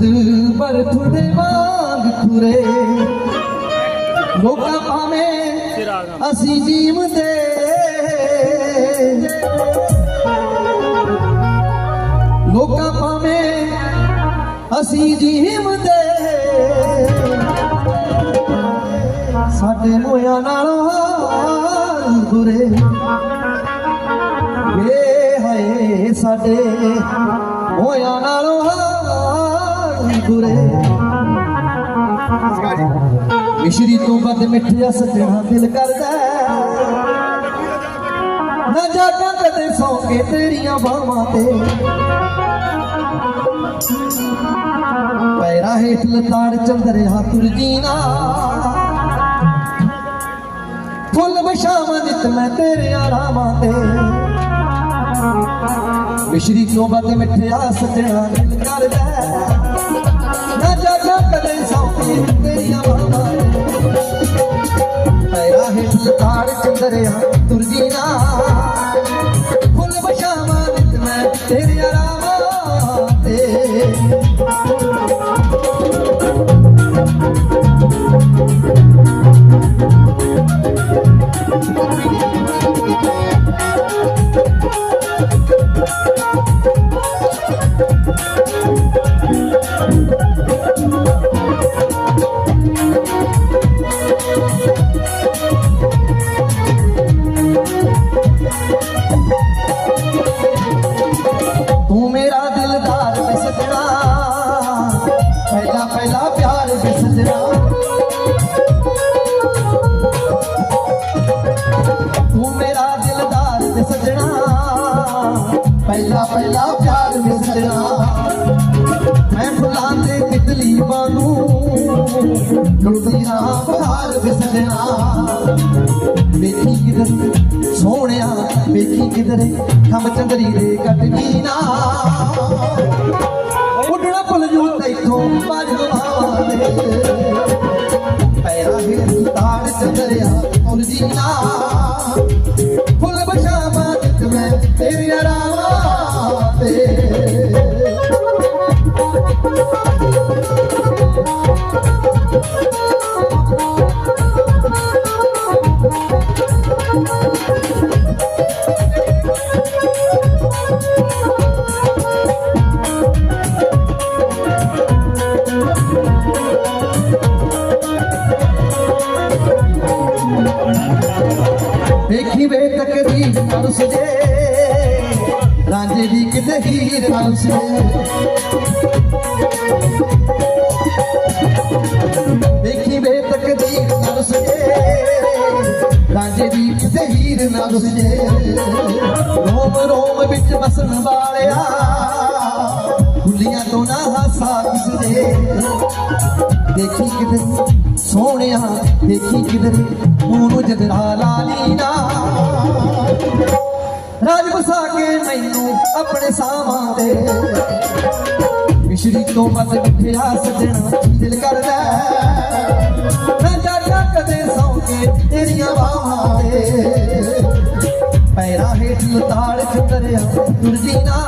ਧੁੰਦ ਬਰਫ ਦੇ ਵਾਂਗ ਖੁਰੇ ਲੋਕਾਂ ਭਾਵੇਂ ਅਸੀਂ ਜੀਵਦੇ। ਲੋਕਾਂ ਭਾਵੇਂ ਅਸੀਂ ਜੀਵਦੇ। ਸਾਡੇ ਮੋਇਆ ਨਾਲੋਂ ਹਾਲ ਬੁਰੇ। ਵੇ ਹਾਏ ਸਾਡੇ ਮੋਇਆ ਨਾਲੋਂ ਹਾਲ ਬੁਰੇ ਮਿਸ਼ਰੀ ਤੋਂ ਵੱਧ ਮਿੱਠਿਆ ਸੱਜਣਾ ਦਿਲ ਕਰਦਾ ਨਾ ਜਾਗਾ ਕਦੇ ਸੌਂ ਕੇ ਤੇਰੀਆਂ ਬਾਹਾਂ ਤੇ। ਪੈਰਾ ਹੇਠ ਲਤਾੜ ਚੰਦਰਿਆ ਤੁਰ ਜੀਣਾ। ਫੁੱਲ ਵਿਛਾਵਾਂ ਨਿਤ ਮੈਂ ਤੇਰੇ ਆਰਾਮਾਂ ਤੇ। ਮਿਸ਼ਰੀ ਤੋਂ ਵੱਧ ਮਿੱਠਿਆ ਸੱਜਣਾ ਦਿਲ ਕਰਦਾ ਲਤਾੜ ਚੰਦਰਿਆ ਤੁਰ ਜੀਣਾ ਫੁੱਲ ਵਿਛਾਵਾਂ ਨਿਤ ਮੈਂ ਤੇਰੇ ਆਰਾਮਾਂ ਤੇ ਪਹਿਲਾ ਪਹਿਲਾ ਪਿਆਰ ਵੇ ਸਜਣਾ। ਤੂੰ ਮੇਰਾ ਦਿਲਦਾਰ ਵੇ ਸਜਣਾ। ਪਹਿਲਾ ਪਹਿਲਾ ਪਿਆਰ ਵੇ ਸਜਣਾ। ਮੈਂ ਫੁੱਲਾਂ ਤੇ ਤਿਤਲੀ ਵਾਂਗੂ ਲੁੱਟਦੀ ਰਾਂ ਬਹਾਰ ਵੇ ਸਜਣਾ। ਵੇਖੀ ਕਿਧਰ ਸੋਹਣਿਆ, ਵੇਖੀ ਕਿਧਰ ਖੰਭ ਚੰਦਰੀ ਦੇ ਕੱਟਦੀ ਨਾ ਜੂ ਤੈਥੋਂ ਬਾਜ ਗਵਾਵਾਂ ਦੇ ਪੈਰਾਂ ਨਾ ਵੇਖੀ ਵੇ ਤਕਦੀ ਤਰਸ ਜੇ। ਰਾਂਝੇ ਦੀ ਕਿਤੇ ਹੀਰ ਤਰਸ ਵੇਖੀ ਵੇ ਤਕਦੀ ਤਰਸ ਜੇ। ਰਾਂਝੇ ਦੀ ਕਿਤੇ ਹੀਰ ਤਰਸ ਜੇ। ਰੋਮ ਰੋਮ ਵਿੱਚ ਵਸਣ ਵਾਲਿਆ ਦੇਖੀ ਕਿਧਰ? ਸੋਹਣਿਆ, ਦੇਖੀ ਕਿਧਰ? ਮੂੰਹ ਨੂੰ ਜਦਰਾ ਲਾਲੀ ਨਾ। ਰਾਜ ਬਸਾ ਕੇ ਮੈਨੂੰ ਆਪਣੇ ਸਾਵਾਂ ਦੇ। ਮਿਸ਼ਰੀ ਤੋਂ ਮਤ ਮਿੱਠਿਆ ਸਜਣਾ ਦਿਲ ਕਰਦਾ ਮੈਂ ਜਾਗਾ ਕਦੇ ਸੌਂ ਕੇ ਤੇਰੀਆਂ ਬਾਹਾਂ ਤੇ। ਪੈਰਾਂ ਹੇਠ ਲਤਾੜ ਚੰਦਰਿਆ ਤੁਰਦੀ ਨਾ।